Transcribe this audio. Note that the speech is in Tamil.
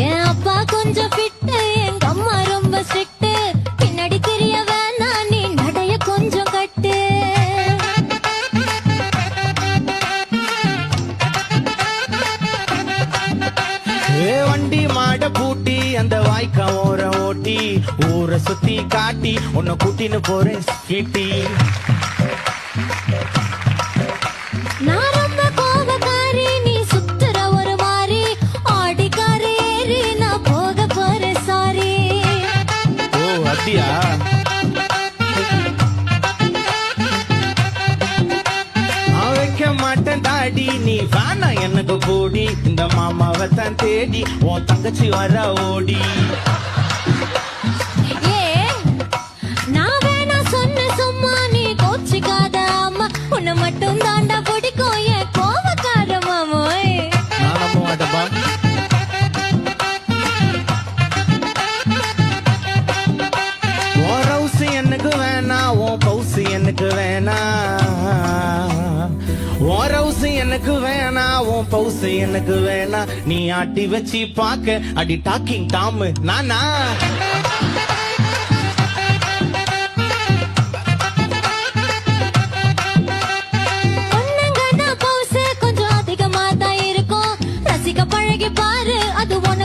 என் அப்பா கொஞ்சம் ஃபிட்டு எங்க அம்மா ரொம்ப ஸ்ட்ரிக்ட் பின்னாடி தெரிய வேணா நீ நடைய கொஞ்சம் கட்டு. ஏ வண்டி மாட பூட்டி அந்த வாய்க்கா ஓர ஓட்டி ஊரை சுத்தி காட்டி உன்னை கூட்டின்னு போறேன் ஸ்வீட்டி அப்படியா வைக்க மாட்டேன் தாடி நீ வேணா எனக்கு கூடி. இந்த மாமாவை தான் தேடி உன் தங்கச்சி வர ஓடி. மட்டும் தாண்டா பிடிக்கும் என் கோபக்கார மாமோய் நான் நம்ப மாட்டேப்பா எனக்கு வேணா. ரவுசு எனக்கு வேணா உன் பவுசு எனக்கு வேணா. நீ ஆட்டி வச்சு பாக்க அடி டாக்கிங் டாமு நானா? பழகி பாரு அது ஒன்